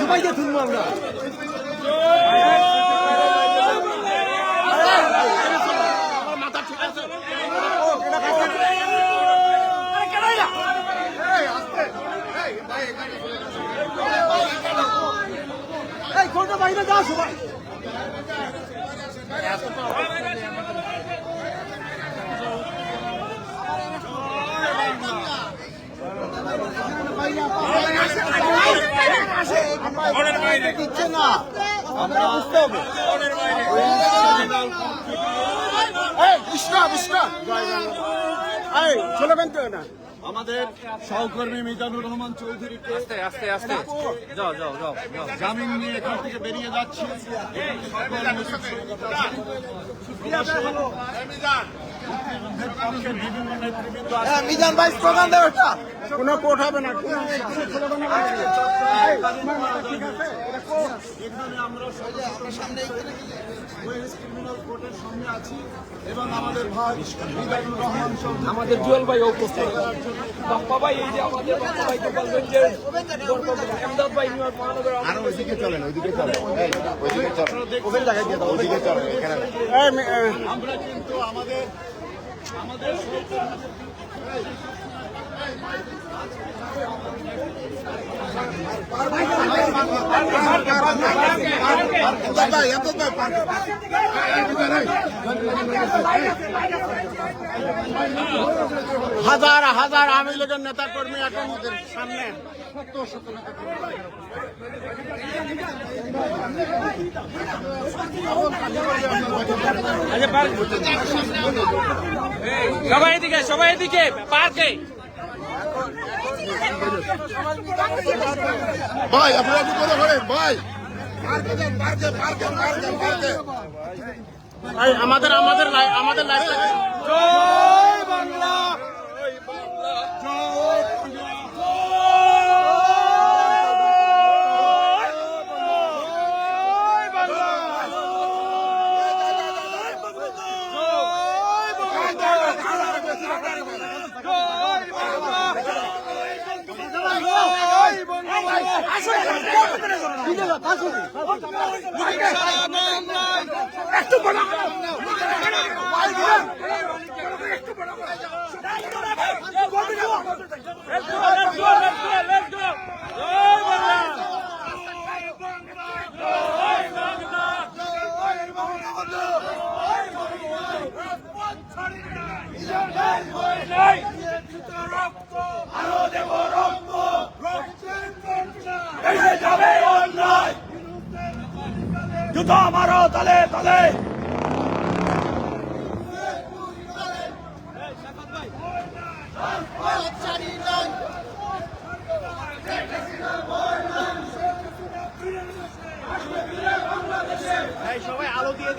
সবাইকে তুলবো আমরা বাইরে যাও সবাই দিচ্ছে না আমরা বুঝতে হবে এই বিশ্রাম বিশ্রাম এই চলবেন তো না আমাদের সহকর্মী মিজানুর রহমান চৌধুরীকে আস্তে আস্তে আস্তে যাও যাও যাও যাও জামিন নিয়ে এখান থেকে বেরিয়ে যাচ্ছি সকল মিজান ভাই স্লোগান দেও এটা কোর্ট হবে না কোনো স্লোগান হবে না। এই, ঠিক আছে এটা কোর্ট। এখানে আমরা সামনে ক্রিমিনাল কোর্টের সামনে আছি এবং আমাদের ভাই রহমান আমাদের জুয়েল ভাই উপস্থিত। বাপ্পা ভাই এই যে আমাদের বাপ্পা এমদাদ ভাই নিউ মহানগর আরও ওইদিকে চলেন ওইদিকে চলেন। এই, ওইদিকে চলেন। ওখানে জায়গায় দিয়ে দাও ওইদিকে চলেন এখানে। আমরা কিন্তু আমাদের আমাদের হাজার হাজার আওয়ামী লীগের নেতা কর্মী এখন ওদের সামনে সবাই এদিকে সবাই এদিকে পার্কে। ভাই আপনারা কি করে করেন ভাই। পার্কে আমাদের আমাদের আমাদের লাইফ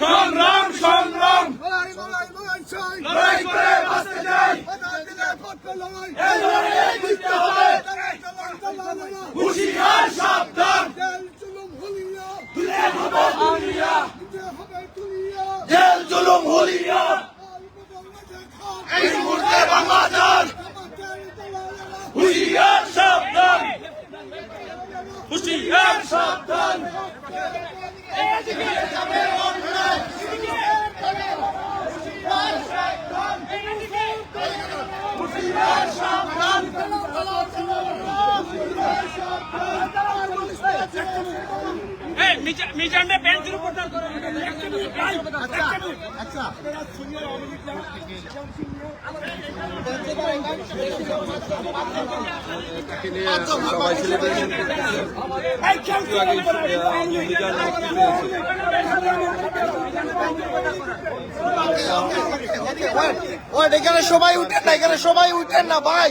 সংগ্রাম সংগ্রাম লড়াই করে বাঁচতে চাই এই লড়াইয়ে জিততে হবে হুঁশিয়ার সাবধান তুলে হবে দুনিয়া জেল জুলুম হুলিয়া এই মুহূর্তে বাংলাদেশ হুঁশিয়ার সাবধান হুঁশিয়ার সাবধান। মিজান মিজানরে বেঞ্চের উপর দাঁড় আচ্ছা না? ওই এখানে সবাই উঠেন না এখানে সবাই উঠেন না ভাই।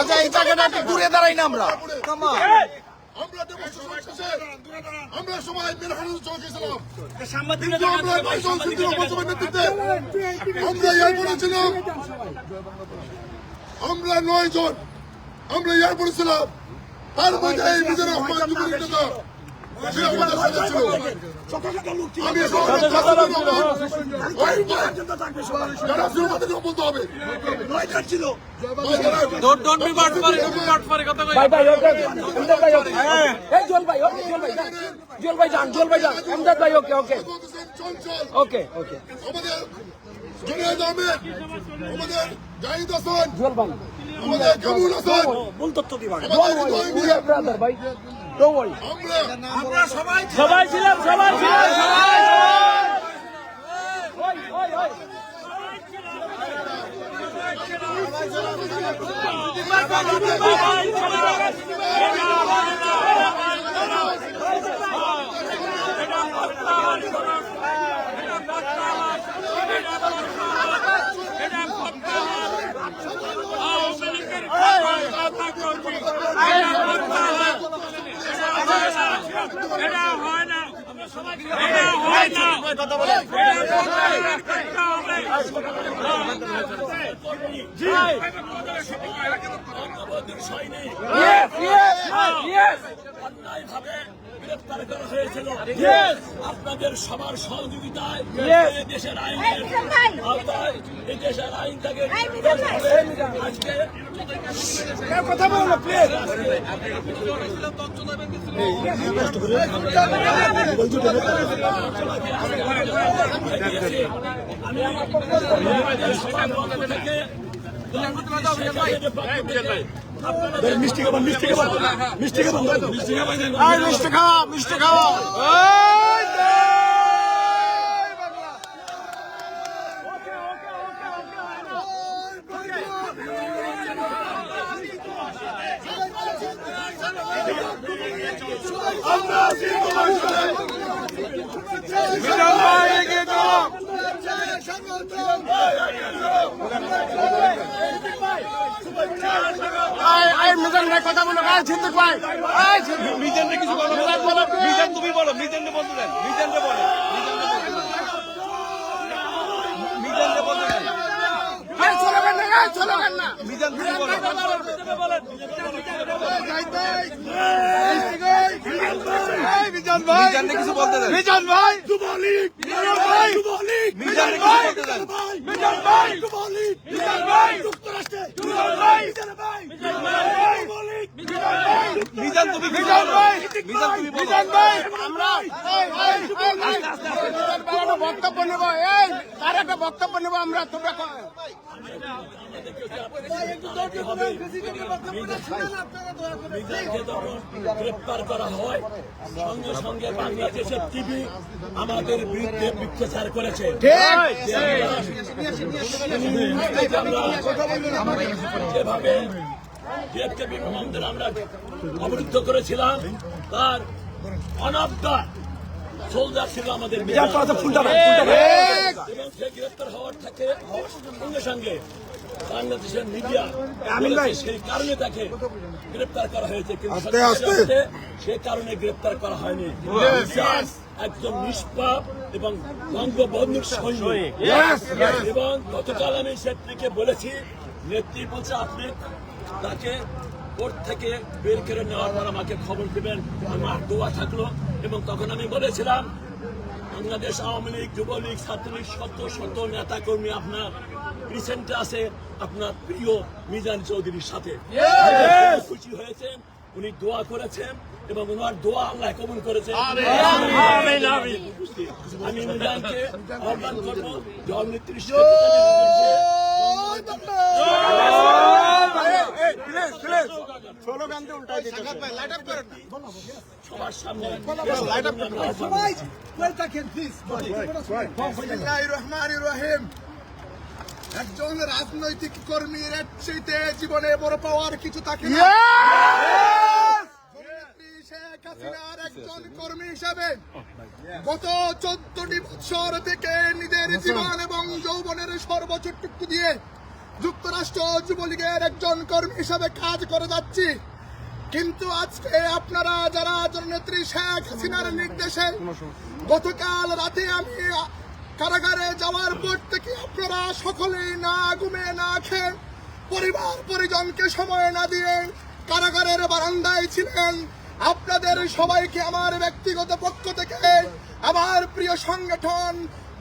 আচ্ছা এই জায়গাটা দূরে দাঁড়াই না আমরা। Come on. আমরা demonstration আমরা সবাই মিলে হানুন চলে কিন্তু আমরা নয়জন সিদ্দিক উপজেলার নেতৃত্বে আমরা এয়ারপোর্টে ছিলাম। আমরা নয় জন। আমরা এয়ারপোর্টে ছিলাম। তার মধ্যে এই নিজের ভাই, ভাই ভাই ভাই জল ভাই জল ভাই যান। জল ভাই যান জল ভাই আমদাদ ভাই ওকে ওকে ওকে ওকে আমাদের জুনায়দ আহমেদ আমাদের জাহিদ হাসান জল ভাই আমাদের কামুল হাসান ভুল তথ্য দিবা হৃদয় মিয়া, ব্রাদার ভাই ওয়ারি আমরা সবাই ছিলাম সবাই ছিলাম আপনাদের সবার সহযোগিতায় এই দেশের আওতায় এই দেশের আইন থেকে এই মিজান ভাই আজকে কেউ খাবার মিষ্টি খাবার। মিষ্টি খাবার। মিষ্টি খাওয়া মিষ্টি খাওয়া মিজান কথা বলো সিদ্দিক ভাই। মিজানরে কিছু বলো মিজান। তুমি বলো মিজানরে বলতে দেন মিজানরে বলো মিজানরে বলতে দেন। চলো না চলো না। মিজান তুমি বলো। মিজান ভাই! কিছু বলতে দেন। মিজান ভাই! যুবলীগ! মিজান ভাই! যুবলীগ! কিছু বলতে মিজান ভাই! যুবলীগ! মিজান ভাই! যুক্তরাষ্ট্রে! মিজান ভাই! মিজান ভাই! মিজান ভাই! মিজান তুমি মিজান ভাই মিজান তুমি মিজান ভাই আমরা এই এই এই মিজান ভাই বক্তব্য নেব এই তার একটা বক্তব্য নেব আমরা তোমরা গ্রেপ্তার করা হয় সঙ্গে সঙ্গে বাংলাদেশের টিভি আমাদের বিরুদ্ধে মিথ্যাচার করেছে যেভাবে বিমানদের আমরা অবরুদ্ধ করেছিলাম। তার অনাবদা সোলজার ছিল আমাদের মিজান। এবং সে গ্রেপ্তার হওয়ার থেকে সঙ্গে সঙ্গে বাংলাদেশের মিডিয়া সেই কারণে তাকে গ্রেপ্তার করা হয়েছে কিন্তু সে কারণে গ্রেপ্তার করা হয়নি। একজন নিষ্পাপ এবং বঙ্গবন্ধুর সৈনিক। এবং গতকাল আমি সেটিকে বলেছি নেত্রী বলছে আপনি তাকে কোর্ট থেকে বের করে নেওয়ার পর আমাকে খবর দেবেন। আমার দোয়া থাকল। এবং তখন আমি বলেছিলাম বাংলাদেশ আওয়ামী লীগ যুবলীগ ছাত্রলীগ শত শত নেতা কর্মী আপনার রিসেন্টে আছে আপনার প্রিয় মিজান চৌধুরীর সাথে। খুশি হয়েছেন উনি দোয়া করেছেন এবং ওনার দোয়া আল্লাহ কবুল করেছেন। আমি মিজানকে আহ্বান করব জল নেত্রীর স্লোগান দিয়ে উল্টাই দিতে সবার সামনে বিসমিল্লাহির রহমানির রহিম একজন রাজনৈতিক কর্মীর চাইতে জীবনে বড় পাওয়ার কিছু থাকে একজন কর্মী হিসাবে গত চোদ্দটি বছর থেকে নিজের জীবন এবং যৌবনের সর্বোচ্চটুকু দিয়ে যুক্তরাষ্ট্র যুবলীগের একজন কর্মী হিসাবে কাজ করে যাচ্ছি। কিন্তু আজকে আপনারা যারা জননেত্রী শেখ হাসিনার নির্দেশে গতকাল রাতে আমি কারাগারে যাওয়ার পর থেকে আপনারা সকলেই না ঘুমে না খেয়ে পরিবার, পরিজনকে সময় না দিয়ে কারাগারের বারান্দায় ছিলেন। আপনাদের সবাইকে আমার ব্যক্তিগত পক্ষ থেকে, আমার প্রিয় সংগঠন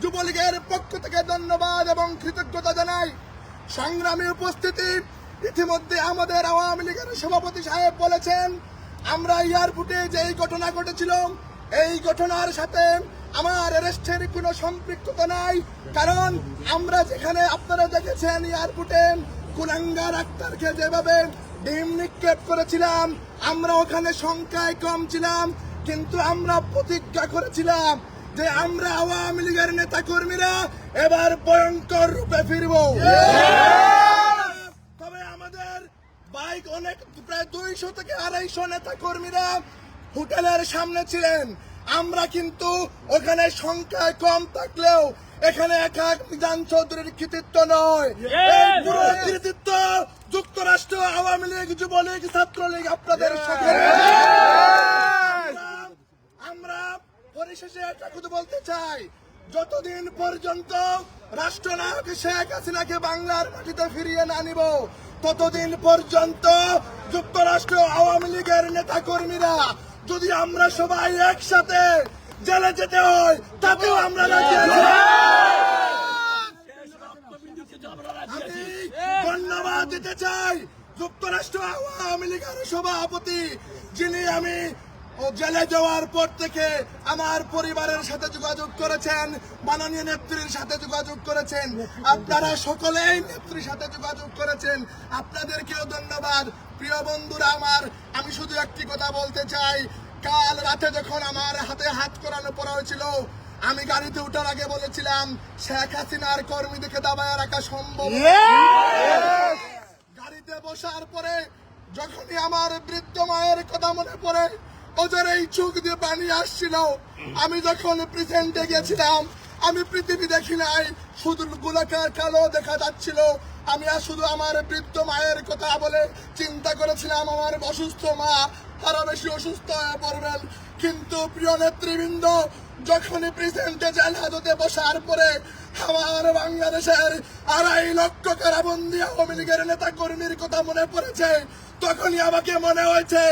যুবলীগের পক্ষ থেকে ধন্যবাদ এবং কৃতজ্ঞতা জানাই। সংগ্রামী উপস্থিতি, ইতিমধ্যে আমাদের আওয়ামী লীগের সভাপতি সাহেব বলেছেন, আমরা এয়ারপোর্টে যে এই ঘটনা ঘটেছিল, এই ঘটনার সাথে আমার অ্যারেস্টের কোনো সম্পৃক্ততা নাই। কারণ আমরা যেখানে আপনারা দেখেছেন এয়ারপোর্টে কুলাঙ্গার আক্তারকে যেভাবে ডিম নিক্ষেপ করেছিলাম, আমরা ওখানে সংখ্যায় কম ছিলাম, কিন্তু আমরা প্রতিজ্ঞা করেছিলাম যে আমরা আওয়ামী লীগের নেতা কর্মীরা এবার ভয়ঙ্কর রূপে ফিরবো। তবে আমাদের বাইক অনেক প্রায় দুইশো থেকে আড়াইশো নেতা কর্মীরা হোটেলের সামনে ছিলেন। আমরা কিন্তু ওখানে সংখ্যায় কম থাকলেও এখানে একা মিজান চৌধুরীর কৃতিত্ব নয়। পুরো কৃতিত্ব যুক্তরাষ্ট্র আওয়ামী লীগ যুবলীগ ছাত্রলীগ আপনাদের সাথে আমরা- আমরা পরিশেষে একটা কথা বলতে চাই, যতদিন পর্যন্ত রাষ্ট্রনায়ক শেখ হাসিনাকে বাংলার মাটিতে ফিরিয়ে না নিব, ততদিন পর্যন্ত যুক্তরাষ্ট্র আওয়ামী লীগের নেতা কর্মীরা যদি আমরা সবাই একসাথে জেলে যেতে হয়, তাতেও আমরা। আমি ধন্যবাদ দিতে চাই যুক্তরাষ্ট্র আওয়ামী লীগের সভাপতি, যিনি আমি জেলে যাওয়ার পর থেকে আমার পরিবারের সাথে যোগাযোগ করেছেন মাননীয় নেত্রীর সাথে যোগাযোগ করেছেন। আপনারা সকলেই নেত্রীর সাথে যোগাযোগ করেছেন। আপনাদেরকেও ধন্যবাদ। প্রিয় বন্ধুরা আমার আমি শুধু একটি কথা বলতে চাই। কাল রাতে যখন আমার হাতে হাত করানো পড়া হয়েছিল আমি গাড়িতে ওঠার আগে বলেছিলাম শেখ হাসিনার কর্মীদেরকে দাবায় রাখা সম্ভব গাড়িতে বসার পরে যখনই আমার বৃদ্ধ মায়ের কথা মনে পড়ে ওদের এই চোখ দিয়ে পানি আসছিল। আমি যখন প্রেজেন্টে গেছিলাম আমি পৃথিবী দেখি নাই শুধু গোলাকার কালো দেখা যাচ্ছিল। আমি আর শুধু আমার বৃদ্ধ মায়ের কথা বলে চিন্তা করেছিলাম, আমার অসুস্থ মা আরও বেশি অসুস্থ হয়ে পড়বেন। কিন্তু প্রিয় নেতৃবৃন্দ, যখনই প্রেসিডেন্টে জেল হাজতে বসার পরে আমার বাংলাদেশের আড়াই লক্ষ কারাবন্দি আওয়ামী লীগের নেতা কর্মীর কথা মনে পড়েছে, তখনই আমাকে মনে হয়েছে,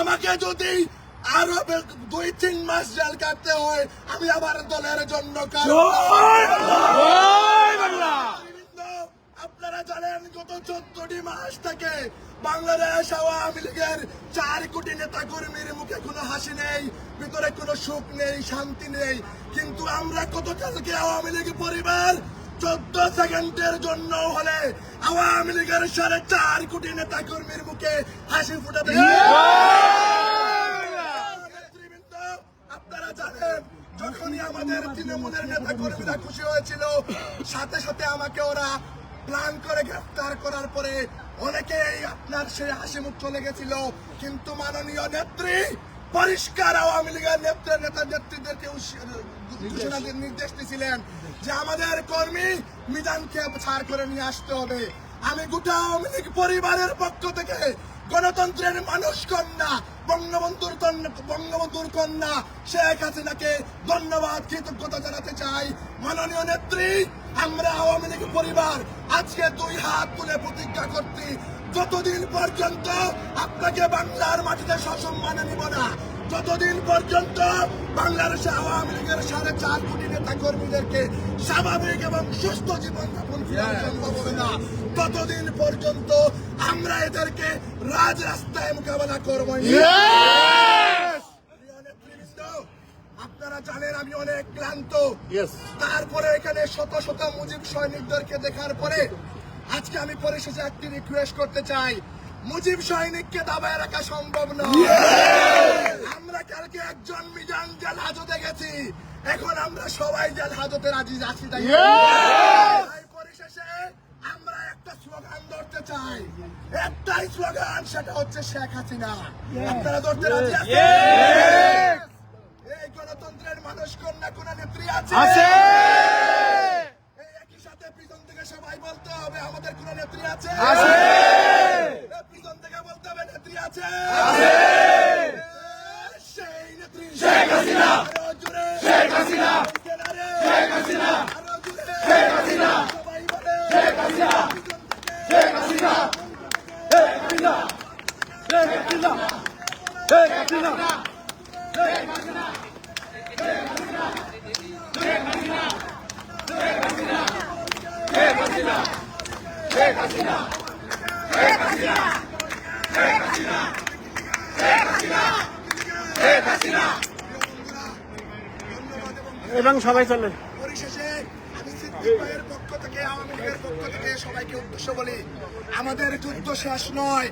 আমাকে যদি আরও দুই তিন মাস জেল কাটতে হয় আমি আবার দলের জন্য আপনারা জানেন গত চোদ্দটি মাস থেকে বাংলাদেশ আওয়ামী লীগের চার কোটি নেতা কর্মীর মুখে কোনো হাসি নেই ভিতরে কোনো সুখ নেই শান্তি নেই। কিন্তু আমরা গতকালকে আওয়ামী লীগ পরিবার চোদ্দ সেকেন্ডের জন্য হলে আওয়ামী লীগের সাড়ে চার কোটি নেতা কর্মীর মুখে হাসি ফুটাতে নেতৃবৃন্দ, আপনারা জানেন যখনই আমাদের তৃণমূলের নেতা কর্মীরা খুশি হয়েছিল। সাথে সাথে আমাকে ওরা প্ল্যান করে গ্রেফতার করার পরে অনেকেই আপনার হাসি মুখ চলে গেছিল। কিন্তু মাননীয় নেত্রী, পরিষ্কার আওয়ামী লীগের নেত্রের নেতা নেত্রীদেরকে ঘোষণা নির্দেশ দিয়েছিলেন যে আমাদের কর্মী মিজানকে ছাড় করে নিয়ে আসতে হবে। আমি গোটা আওয়ামী লীগ পরিবারের পক্ষ থেকে গণতন্ত্রের মানুষ কন্যা বঙ্গবন্ধুর কন্যা বঙ্গবন্ধুর কন্যা শেখ হাসিনাকে ধন্যবাদ কৃতজ্ঞতা জানাতে চাই। মাননীয় নেত্রী আমরা আওয়ামী লীগ পরিবার আজকে দুই হাত তুলে প্রতিজ্ঞা করছি যতদিন পর্যন্ত আপনাকে বাংলার মাটিতে সসম্মানে নিব না যতদিন পর্যন্ত বাংলাদেশে আওয়ামী লীগের সাড়ে চার কোটি নেতা কর্মীদেরকে স্বাভাবিক এবং সুস্থ জীবন যাপন করা সম্ভব হবে না ততদিন পর্যন্ত আমরা এদেরকে রাজ রাস্তায় মোকাবেলা করব আপনারা জানেন আমি অনেক ক্লান্ত। তারপরে এখানে শত শত মুজিব সৈনিকদেরকে দেখার পরে আজকে আমি পরিশেষে একটি রিকোয়েস্ট করতে চাই। মুজিব সৈনিককে দাবায় রাখা সম্ভব নয়। আমরা কালকে একজন মিজান জেল হাজতে গেছি। এখন আমরা সবাই জেল হাজতে রাজি আছি তাই পরিশেষে একটা স্লোগান ধরতে চাই। একটাই স্লোগান সেটা হচ্ছে শেখ হাসিনা। আপনারা ধরতে রাজি আছেন? এই গণতন্ত্রের মানুষ কন্যা কোন নেত্রী আছে এই একই সাথে পিছন থেকে সবাই বলতে হবে আমাদের কোন নেত্রী আছে এই পিছন থেকে বলতে হবে নেত্রী আছে সেই নেত্রী শেখ হাসিনা শেখ হাসিনা শেখ হাসিনা শেখ হাসিনা সবাই বলে শেখ হাসিনা শেখ হাসিনা এবং সবাই চলে। পরিশেষে আমি সিদ্দিক পক্ষ থেকে আওয়ামী লীগের পক্ষ থেকে সবাইকে উদ্দেশ্য বলি আমাদের যুদ্ধ শেষ নয়।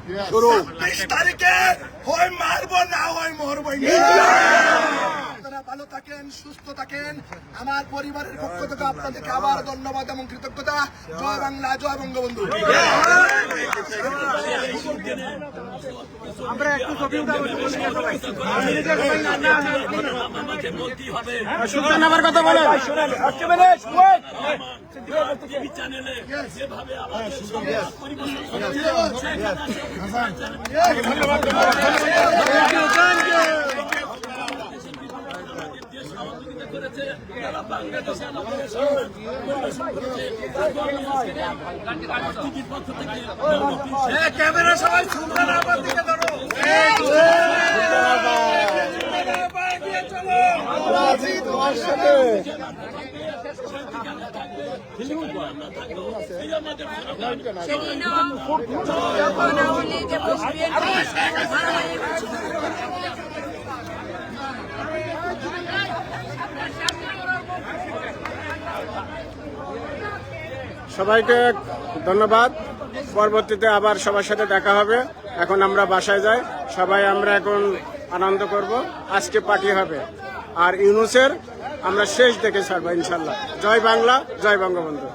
ছাব্বিশ তারিখে হয় মারবো না হয় মরবো। আপনারা ভালো থাকেন সুস্থ থাকেন। আমার পরিবারের পক্ষ থেকে আপনাদেরকে আবার ধন্যবাদ এবং কৃতজ্ঞতা। জয় বাংলা জয় বঙ্গবন্ধু। আমরা একটু কথা বলে টিভি চ্যানেলে যেভাবে আমাদের পরিবেশন করেছে থেকে ক্যামেরা সবাই সুলতান আমার দিকে যখন আওয়ামী লীগে বসবেন সবাইকে ধন্যবাদ। পরবর্তীতে আবার সবার সাথে দেখা হবে। এখন আমরা বাসায় যাই। সবাই আমরা এখন আনন্দ করব। আজকে পার্টি হবে। আর ইউনুসের আমরা শেষ দেখে ছাড়বো ইনশাল্লাহ। জয় বাংলা, জয় বঙ্গবন্ধু।